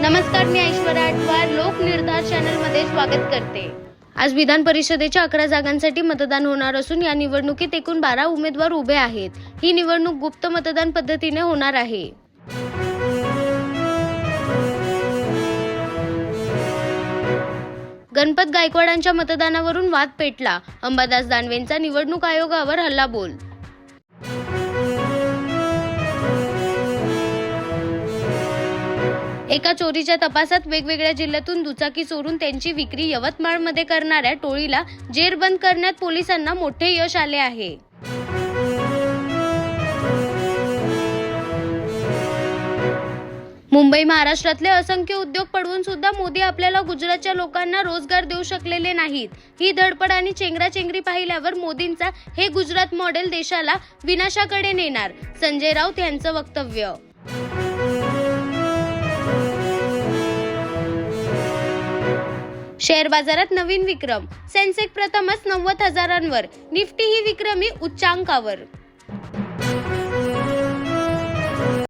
नमस्कार मी ऐश्वर्या आठवार. लोक निर्धार चॅनलमध्ये स्वागत करते. आज विधान परिषदेच्या अकरा जागांसाठी मतदान होणार असून या निवडणुकीत एकूण बारा उमेदवार उभे आहेत. ही निवडणूक गुप्त मतदान पद्धतीने होणार आहे. गणपत गायकवाडांच्या मतदानावरून वाद पेटला. अंबादास दानवेंचा निवडणूक आयोगावर हल्ला बोल एका चोरीच्या तपासात वेगवेगळ्या जिल्ह्यातून दुचाकी चोरून त्यांची विक्री यवतमाळमध्ये करणाऱ्या टोळीला जेरबंद करण्यात पोलिसांना मोठे यश आले आहे. मुंबई महाराष्ट्रातले असंख्य उद्योग पडवून सुद्धा मोदी आपल्याला गुजरातच्या लोकांना रोजगार देऊ शकलेले नाहीत. ही धडपड आणि चेंगराचेंगरी पाहिल्यावर मोदींचा हे गुजरात मॉडेल देशाला विनाशाकडे नेणार संजय राऊत यांचं वक्तव्य. शेअर बाजारात नवीन विक्रम. सेन्सेक प्रथमच नव्वद हजारांवर. निफ्टी ही विक्रमी उच्चांकावर.